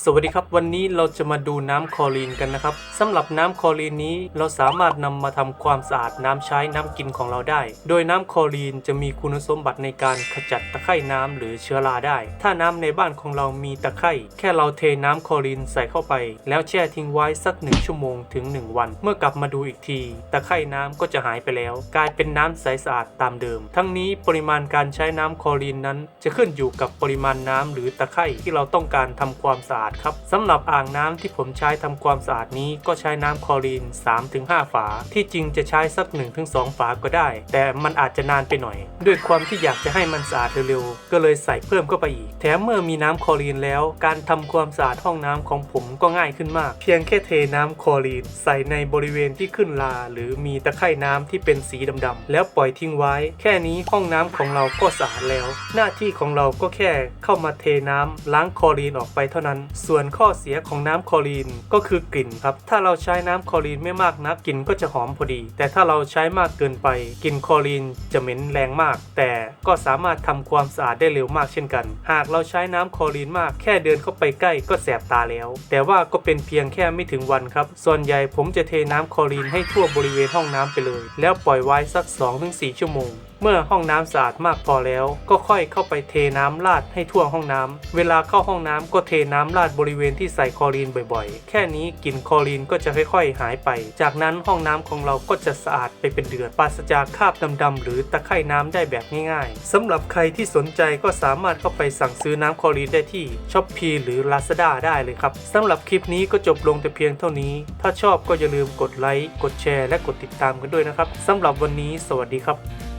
สวัสดีครับวันนี้เราจะมาดูน้ำคลอรีนกันนะครับสำหรับน้ำคลอรีนนี้เราสามารถนำมาทำความสะอาดน้ำใช้น้ำกินของเราได้ โดยน้ำคลอรีนจะมีคุณสมบัติในการขจัดตะไคร่น้ำหรือเชื้อราได้ ถ้าน้ำในบ้านของเรามีตะไคร่แค่เราเทน้ำคลอรีนใส่เข้าไป แล้วแช่ทิ้งไว้สักหนึ่งชั่วโมงถึง 1 วัน เมื่อกลับมาดูอีกที ตะไคร่น้ำก็จะหายไปแล้ว กลายเป็นน้ำใสสะอาดตามเดิม ทั้งนี้ปริมาณการใช้น้ำคลอรีนนั้น จะขึ้นอยู่กับปริมาณน้ำหรือตะไคร่ที่เราต้องการทำความสะอาดครับสำหรับอ่างน้ำที่ผมใช้ทำความสะอาดนี้ก็ใช้น้ำคลอรีน 3-5 ฝา ที่จริงจะใช้สัก 1-2 ฝาก็ได้ แต่มันอาจจะนานไปหน่อย ด้วยความที่อยากจะให้มันสะอาดเร็วๆ ก็เลยใส่เพิ่มเข้าไปอีก แถมเมื่อมีน้ำคลอรีนแล้ว การทำความสะอาดห้องน้ำของผมก็ง่ายขึ้นมาก เพียงแค่เทน้ำคลอรีน ใส่ในบริเวณที่ขึ้นลา หรือมีตะไคร่น้ำที่เป็นสีดำๆแล้วปล่อยทิ้งไว้ แค่นี้ห้องน้ำของเราก็สะอาดแล้ว หน้าที่ของเราก็แค่เข้ามาเทน้ำล้างคลอรีนออกไปเท่านั้นส่วนข้อเสียของน้ำคลอรีนก็คือกลิ่นครับ ถ้าเราใช้น้ำคลอรีนไม่มากนักกลิ่นก็จะหอมพอดี แต่ถ้าเราใช้มากเกินไปกลิ่นคลอรีนจะเหม็นแรงมาก แต่ก็สามารถทำความสะอาดได้เร็วมากเช่นกัน หากเราใช้น้ำคลอรีนมากแค่เดินเข้าไปใกล้ก็แสบตาแล้ว แต่ว่าก็เป็นเพียงแค่ไม่ถึงวันครับ ส่วนใหญ่ผมจะเทน้ำคลอรีนให้ทั่วบริเวณห้องน้ำไปเลย แล้วปล่อยไว้สัก 2-4 ชั่วโมง เมื่อห้องน้ำสะอาดมากพอแล้ว ก็ค่อยเข้าไปเทน้ำราดให้ทั่วห้องน้ำ เวลาเข้าห้องน้ำก็เทน้ำราดบริเวณที่ใส่คลอรีนบ่อยๆ แค่นี้กลิ่นคลอรีนก็จะค่อยๆ หายไป จากนั้นห้องน้ำของเราก็จะสะอาดไปเป็นเดือนปราศจากคราบดำๆหรือตะไคร่น้ำได้แบบง่ายๆสำหรับใครที่สนใจก็สามารถเข้าไปสั่งซื้อน้ำคลอรีนได้ที่ช้อปปีหรือ Lazada ได้เลยครับสำหรับคลิปนี้ก็จบลงแต่เพียงเท่านี้ ถ้าชอบก็อย่าลืมกดไลค์กดแชร์และกดติดตามกันด้วยนะครับสำหรับวันนี้สวัสดีครับ